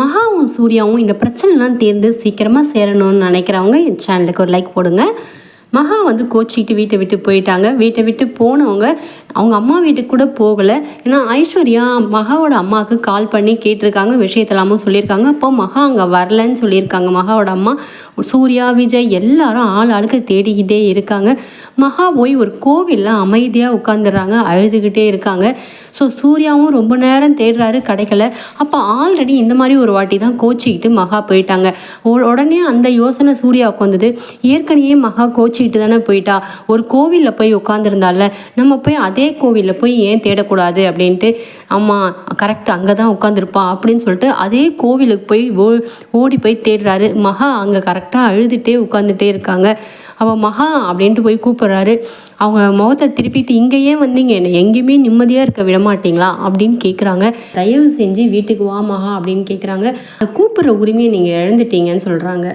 மகாவும் சூர்யாவும் இந்த பிரச்சனைலாம் தேர்ந்து சீக்கிரமாக சேரணும்னு நினைக்கிறவங்க என் சேனலுக்கு ஒரு லைக் போடுங்க. மகா வந்து கோச்சிக்கிட்டு வீட்டை விட்டு போயிட்டாங்க. வீட்டை விட்டு போனவங்க அவங்க அம்மா வீட்டுக்கு கூட போகலை. ஏன்னா ஐஸ்வர்யா மகாவோட அம்மாவுக்கு கால் பண்ணி கேட்டிருக்காங்க விஷயத்தெல்லாமும் சொல்லியிருக்காங்க. அப்போ மகா அங்கே வரலன்னு சொல்லியிருக்காங்க. மகாவோட அம்மா சூர்யா விஜய் எல்லாரும் ஆள் ஆளுக்கு தேடிக்கிட்டே இருக்காங்க. மகா போய் ஒரு கோவிலில் அமைதியாக உட்காந்துடுறாங்க அழுதுகிட்டே இருக்காங்க. ஸோ சூர்யாவும் ரொம்ப நேரம் தேடுறாரு கிடைக்கல. அப்போ ஆல்ரெடி இந்த மாதிரி ஒரு வாட்டி தான் கோச்சிக்கிட்டு மகா போயிட்டாங்க. உடனே அந்த யோசனை சூர்யாவுக்கு வந்தது. ஏற்கனவே மகா கோச்சிக்கிட்டு தானே போயிட்டா? ஒரு கோவிலில் போய் உட்காந்துருந்தால நம்ம போய் அதே கோவிலில் போய் ஏன் தேடக்கூடாது அப்படின்ட்டு ஆமாம் கரெக்ட் அங்கே தான் உட்காந்துருப்பா அப்படின்னு சொல்லிட்டு அதே கோவிலுக்கு போய் ஓ ஓடி போய் தேடுறாரு. மகா அங்கே கரெக்டாக அழுதுகிட்டே உட்காந்துட்டே இருக்காங்க. அவள் மகா அப்படின்ட்டு போய் கூப்பிட்றாரு. அவங்க முகத்தை திருப்பிட்டு இங்கே ஏன் வந்தீங்க? என்னை எங்கேயுமே நிம்மதியாக இருக்க விட மாட்டீங்களா? அப்படின்னு கேட்குறாங்க தயவு செஞ்சு வீட்டுக்கு வா மகா அப்படின்னு கேட்குறாங்க கூப்பிட்ற உரிமையை நீங்கள் இழந்துட்டீங்கன்னு சொல்கிறாங்க